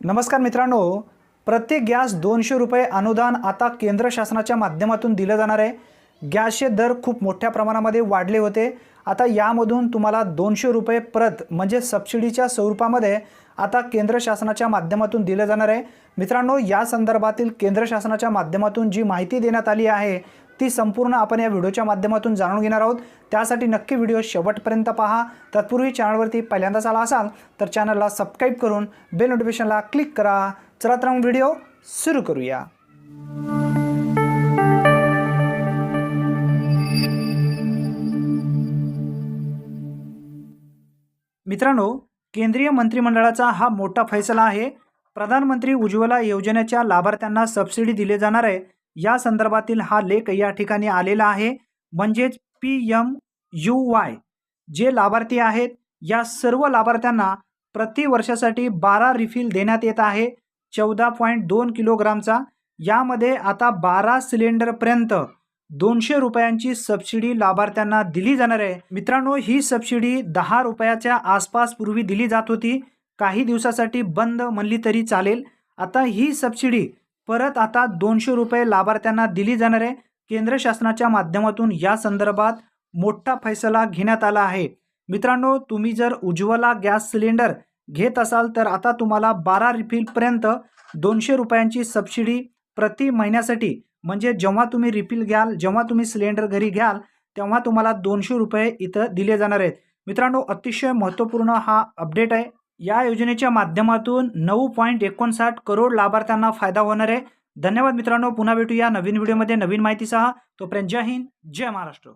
नमस्कार मित्रांनो प्रत्येक गॅस दोनशे रुपये अनुदान आता केंद्र शासनाच्या माध्यमातून दिलं जाणार आहे. गॅसचे दर खूप मोठ्या प्रमाणामध्ये वाढले होते. आता यामधून तुम्हाला दोनशे रुपये प्रत म्हणजे सबसिडीच्या स्वरूपामध्ये आता केंद्र शासनाच्या माध्यमातून दिलं जाणार आहे. मित्रांनो या संदर्भातील केंद्र शासनाच्या माध्यमातून जी माहिती देण्यात आली आहे ती संपूर्ण आपण या व्हिडिओच्या माध्यमातून जाणून घेणार आहोत. त्यासाठी नक्की व्हिडिओ शेवटपर्यंत पहा. तत्पूर्वी चॅनलवरती पहिल्यांदाच आला असाल तर चॅनलला सबस्क्राईब करून बेल नोटिफिकेशनला क्लिक करा. चला तर मग व्हिडिओ सुरू करूया. मित्रांनो केंद्रीय मंत्रिमंडळाचा हा मोठा फैसला आहे. प्रधानमंत्री उज्ज्वला योजनेच्या लाभार्थ्यांना सबसिडी दिले जाणार आहे. या संदर्भातील हा लेख या ठिकाणी आलेला आहे. म्हणजेच पी एम यू वाय जे लाभार्थी आहेत या सर्व लाभार्थ्यांना प्रति वर्षासाठी बारा रिफिल देण्यात येत आहे. चौदा पॉईंट दोन किलोग्रामचा. यामध्ये आता बारा सिलेंडरपर्यंत दोनशे रुपयांची सबसिडी लाभार्थ्यांना दिली जाणार आहे. मित्रांनो ही सबसिडी दहा रुपयाच्या आसपास पूर्वी दिली जात होती. काही दिवसासाठी बंद म्हणली तरी चालेल. आता ही सबसिडी परत आता दोनशे रुपये लाभार्थ्यांना दिली जाणार आहे. केंद्र शासनाच्या माध्यमातून या संदर्भात मोठा फैसला घेण्यात आला आहे. मित्रांनो तुम्ही जर उज्ज्वला गॅस सिलेंडर घेत असाल तर आता तुम्हाला बारा रिफिलपर्यंत दोनशे रुपयांची सबसिडी प्रति महिन्यासाठी म्हणजे जेव्हा तुम्ही रिफिल घ्याल जेव्हा तुम्ही सिलेंडर घरी घ्याल तेव्हा तुम्हाला दोनशे रुपये इथं दिले जाणार आहेत. मित्रांनो अतिशय महत्त्वपूर्ण हा अपडेट आहे. या योजनेच्या माध्यमातून नऊ पॉईंट एकोणसाठ करोड लाभार्थ्यांना फायदा होणार आहे. धन्यवाद मित्रांनो. पुन्हा भेटूया नवीन व्हिडिओमध्ये नवीन माहितीसह. तोपर्यंत जय हिंद जय महाराष्ट्र.